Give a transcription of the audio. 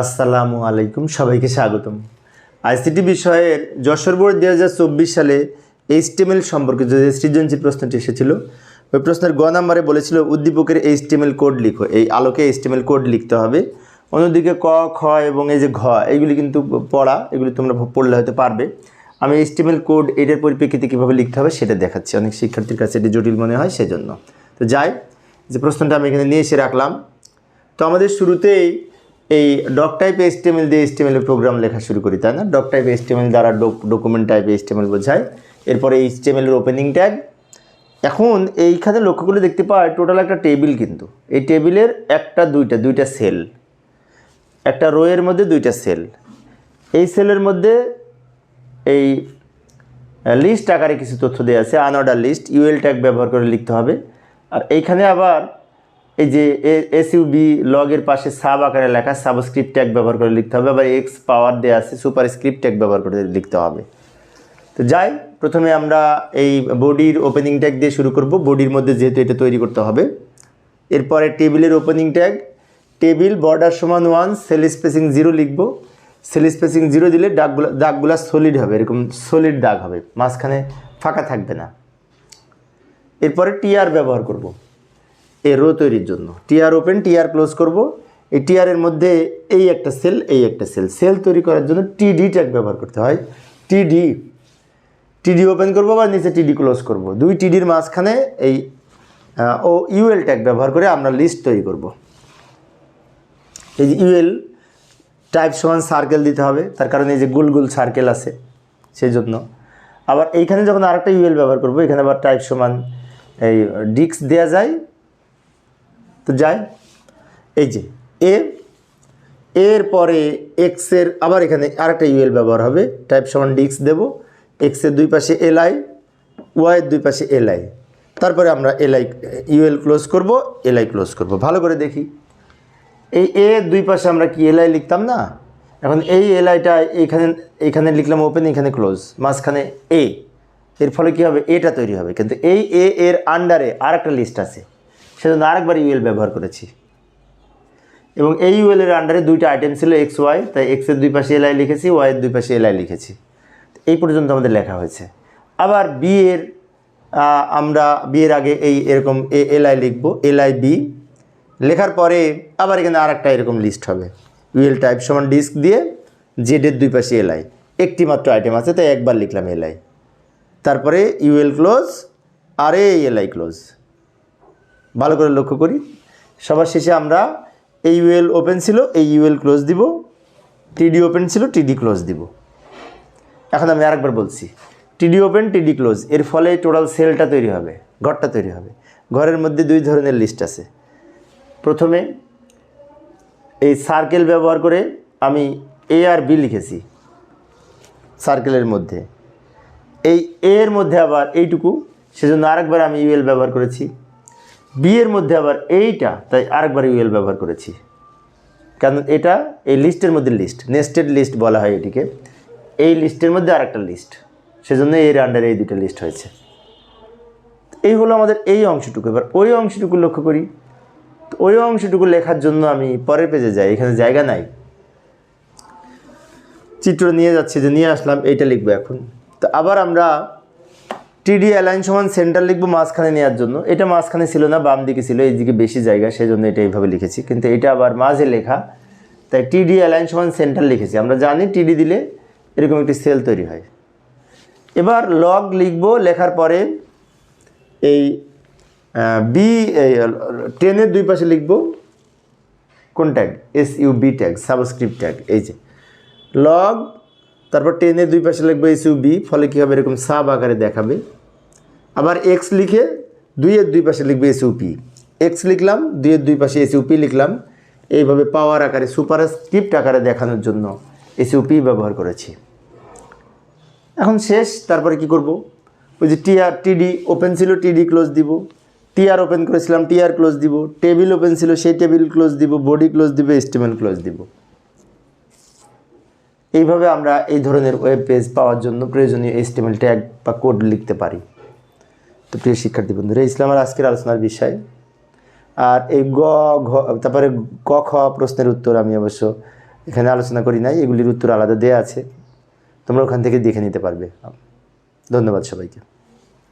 আসসালামু আলাইকুম, সবাইকে স্বাগতম। আইসিটি বিষয়ের যশোর বোর্ড দু হাজার চব্বিশ সালে এইচটিএমএল সম্পর্কে যে সৃজনশীল প্রশ্নটি এসেছিল, ওই প্রশ্নের গ নাম্বারে বলেছিল, উদ্দীপকের এইচটিএমএল কোড লিখো, এই আলোকে এইচটিএমএল কোড লিখতে হবে। অন্যদিকে ক, খ এবং এই যে ঘ, এইগুলি কিন্তু পড়া, এগুলি তোমরা পড়লে হয়তো পারবে। আমি এইচটিএমএল কোড এটার পরিপ্রেক্ষিতে কীভাবে লিখতে হবে সেটা দেখাচ্ছি। অনেক শিক্ষার্থীর কাছে এটি জটিল মনে হয়, সেজন্য। তো যাই, যে প্রশ্নটা আমি এখানে নিয়ে এসে রাখলাম। তো আমাদের শুরুতেই এই ডক টাইপ এস্টিমেল দিয়ে এস্টিমেল প্রোগ্রাম লেখা শুরু করি, তাই না? ডক টাইপ এস্টিমেল দ্বারা ডকুমেন্ট টাইপ এস্টিমেল বোঝায় এরপরে এইচটিএমএলের ওপেনিং ট্যাগ এখন এইখানে লক্ষ্যগুলো দেখতে পাই টোটাল একটা টেবিল কিন্তু। এই টেবিলের একটা, দুইটা দুইটা সেল একটা রোয়ের মধ্যে দুইটা সেল এই সেলের মধ্যে এই লিস্ট আকারে কিছু তথ্য দেওয়া আছে আনঅর্ডার লিস্ট ইউএল ট্যাগ ব্যবহার করে লিখতে হবে। আর এইখানে আবার এই যে এসইউবি লগের পাশে সাব আকারে লেখা সাবস্ক্রিপ্ট ট্যাগ ব্যবহার করে লিখতে হবে। আবার এক্স পাওয়ার দেওয়া আছে সুপার স্ক্রিপ্ট ট্যাগ ব্যবহার করে লিখতে হবে। তো যাই, প্রথমে আমরা এই বডির ওপেনিং ট্যাগ দিয়ে শুরু করব। বডির মধ্যে যেহেতু এটা তৈরি করতে হবে। এরপরে টেবিলের ওপেনিং ট্যাগ টেবিল বর্ডার সমান ওয়ান সেল স্পেসিং জিরো লিখব। সেল স্পেসিং জিরো দিলে দাগগুলো দাগগুলো সলিড হবে। এরকম সলিড দাগ হবে। মাঝখানে ফাঁকা থাকবে না। এরপরে টিআর ব্যবহার করব। এ রো তৈরির জন্য। টিআর ওপেন টিআর ক্লোজ করব। এই টিআরের মধ্যে এই একটা সেল এই একটা সেল সেল তৈরি করার জন্য টিডি ট্যাগ ব্যবহার করতে হয়। টিডি টিডি ওপেন করব বা নিচে টিডি ক্লোজ করব। দুই টিডির মাঝখানে এই ও ইউএল ট্যাগ ব্যবহার করে আমরা লিস্ট তৈরি করব। এই যে ইউএল টাইপ সমান সার্কেল দিতে হবে। তার কারণে এই যে গোল গোল সার্কেল আছে সেই জন্য আবার এইখানে যখন আরেকটা ইউএল ব্যবহার করব, এখানে আবার টাইপ সমান এই ডিক্স দেওয়া যায়। তো যাই এই যে এ এর পরে এক্সের আবার এখানে আরেকটা ইউএল ব্যবহার হবে। টাইপ সমান ডিক্স দেব। এক্সের দুই পাশে এলআই ওয়াইয়ের দুই পাশে এলআই তারপরে আমরা এলআই ইউএল ক্লোজ করব এলআই ক্লোজ করব। ভালো করে দেখি। এই এ দুই পাশে আমরা কি এলআই লিখতাম না? এখন এই এলআইটা এইখানে এইখানে লিখলাম ওপেন এখানে ক্লোজ মাঝখানে এ এর ফলে কী হবে? এটা তৈরি হবে। কিন্তু এই এ এর আন্ডারে আর একটা লিস্ট আছে। সেজন্য আরেকবার ইউএল ব্যবহার করেছি। এবং এই ইউএলের আন্ডারে দুইটা আইটেম ছিল এক্স ওয়াই তাই এক্সের দুই পাশে এলআই লিখেছি ওয়াইয়ের দুই পাশে এলআই লিখেছি। এই পর্যন্ত আমাদের লেখা হয়েছে। আবার বি এর আমরা বিয়ের আগে এই এরকম এ এলআই লিখব এলআই বি লেখার পরে আবার এখানে আর একটা এরকম লিস্ট হবে। ইউএল টাইপ সমান ডিস্ক দিয়ে জেডের দুই পাশে এলআই একটি মাত্র আইটেম আছে, তাই একবার লিখলাম এলআই তারপরে ইউএল ক্লোজ আর এই এলআই ক্লোজ ভালো করে লক্ষ্য করি। সবার শেষে আমরা এই ইউএল ওপেন ছিল এই ইউএল ক্লোজ দিব। টিডি ওপেন ছিল টিডি ক্লোজ দিব। এখন আমি আরেকবার বলছি টিডি ওপেন টিডি ক্লোজ এর ফলে টোটাল সেলটা তৈরি হবে, ঘরটা তৈরি হবে। ঘরের মধ্যে দুই ধরনের লিস্ট আছে। প্রথমে এই সার্কেল ব্যবহার করে আমি এ আর বি লিখেছি সার্কেলের মধ্যে। এই এর মধ্যে আবার এইটুকু, সেজন্য আরেকবার আমি ইউএল ব্যবহার করেছি। বি এর মধ্যে আবার এইটা, তাই আরেকবার ইউএল ব্যবহার করেছি। কারণ এটা এই লিস্টের মধ্যে লিস্ট, নেস্টেড লিস্ট বলা হয় এটিকে। এই লিস্টের মধ্যে আরেকটা লিস্ট। সেজন্য এর আন্ডারে এই দুটো লিস্ট হয়েছে। এই হলো আমাদের এই অংশটুকু। এবার ওই অংশটুকু লক্ষ্য করি। তো ওই অংশটুকু লেখার জন্য আমি পরের পেজে যাই। এখানে জায়গা নাই। চিত্র নিয়ে যাচ্ছি যে নিয়ে আসলাম, এইটা লিখব এখন। তো আবার আমরা টিডি অ্যালাইন সমান সেন্টার লিখব মাঝখানে নেওয়ার জন্য। এটা মাঝখানে ছিল না, বাম দিকে ছিল এইদিকে বেশি জায়গা সেই জন্য এটা এইভাবে লিখেছি। কিন্তু এটা আবার মাঝে লেখা। তাই টিডি অ্যালাইন সমান সেন্টার লিখেছি। আমরা জানি টিডি দিলে এরকম একটি সেল তৈরি হয়। এবার লগ লিখব, লেখার পরে এই বি টেনের দুই পাশে লিখব। কোন tag S U B tag subscript tag এই যে। লগ তারপর টেনের দুই পাশে লিখব এস বি ফলে কী হবে? এরকম সাব আকারে দেখাবে। আবার এক্স লিখে দুইয়ের দুই পাশে লিখবে এস ইউপি এক্স লিখলাম দুইয়ের দুই পাশে এস লিখলাম। এইভাবে পাওয়ার আকারে সুপার স্ক্রিপ্ট আকারে দেখানোর জন্য এস ইউপি ব্যবহার করেছি। এখন শেষ, তারপরে কি করব? ওই যে টিআর টিডি ওপেন ছিল টিডি ক্লোজ দিব। টিআর ওপেন করেছিলাম টিআর ক্লোজ দিব। টেবিল ওপেন ছিল, সেই টেবিল ক্লোজ দিব। বডি ক্লোজ দিব এস্টিমেল ক্লোজ দিব। এইভাবে আমরা এই ধরনের ওয়েব পেজ পাওয়ার জন্য প্রয়োজনীয় এস্টিমেল ট্যাগ বা কোড লিখতে পারি। তো প্রিয় শিক্ষার্থী বন্ধুরা ইসলামের আজকের আলোচনার বিষয়। আর এই গ, ঘ, তারপরে গ খ প্রশ্নের উত্তর আমি অবশ্য এখানে আলোচনা করি নাই, এগুলির উত্তর আলাদা দেয়া আছে। তোমরা ওখান থেকে দেখে নিতে পারবে। ধন্যবাদ সবাইকে।